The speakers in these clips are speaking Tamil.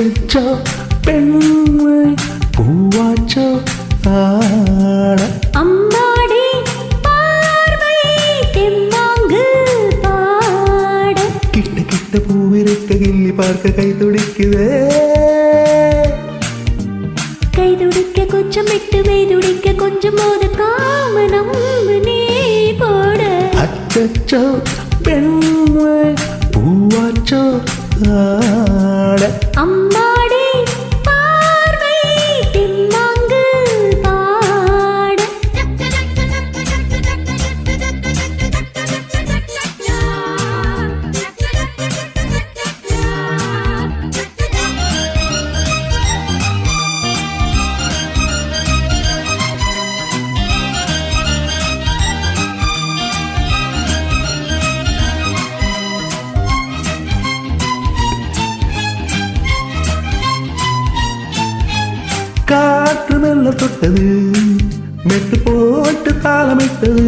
அச்சோ பெண்மை பூவாச்சோ ஆட. அம்மாடி பார்வை தெம்மாங்கு பாட. கிட்ட கிட்ட பூவிருக்க கிள்ளி பார்க்க கை துடிக்குதே. கைதுடிக்க கொஞ்சம் விட்டு மெய்துடிக்க கொஞ்சம் மோத காம நம்பு நீ போட. அச்சோ பெண்மை பூவாச்சோ ஆட அம்மா காற்று மெல்ல தொட்டது. மெட்டு போட்டு தாளமிட்டது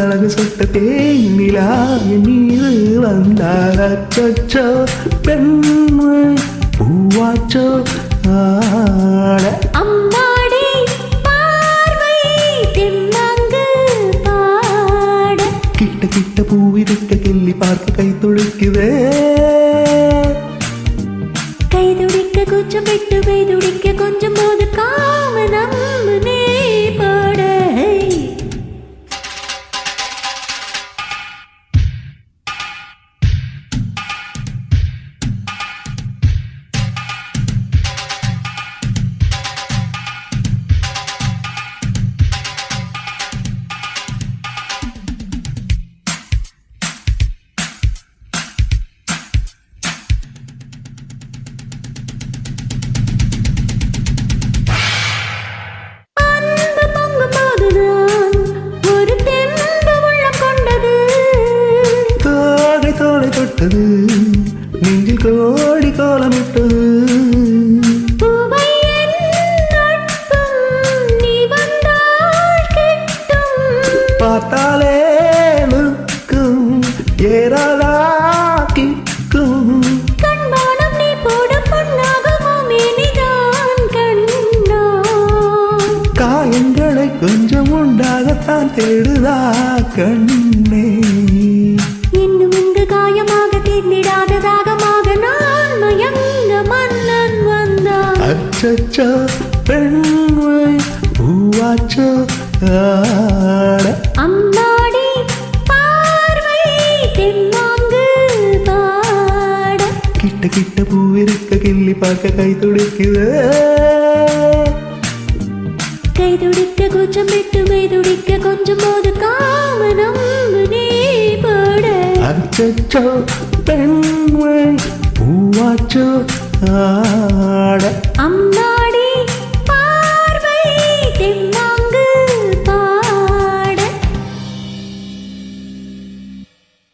அழகு சொட்ட தேனிலா என் மீது வந்தார் அச்சோ பெண்மை பூவாச்சோ ஆட. அம்மாடி பார்வை தெம்மாங்கு பாட. கிட்ட கிட்ட பூவிருக்க கிள்ளி பார்க்க கை துடிக்குதே ஏறாதா கிக்கும் கண்மானம் நீ போட பொன்னாகுமோ மேனிதான் கண்ணா காயங்களை கொஞ்சம் உண்டாகத்தான் தேடுதா கண்ணே. இன்னும் இங்கு காயமாக தீர்ந்திடாத தாகமாக நான் மயங்க மன்னன் வந்தான். அச்சச்சோ பெண்மை பூவாச்சோ ஆட கிள்ளி பார்க்க கை துடிக்குது. கைதுடிக்க கூச்சம் விட்டு மெய்துடிக்க கொஞ்சம் போது காம நம்பு நீ பாட. அச்சச்சோ பெண்மை பூவாச்சோ ஆட. அம்மா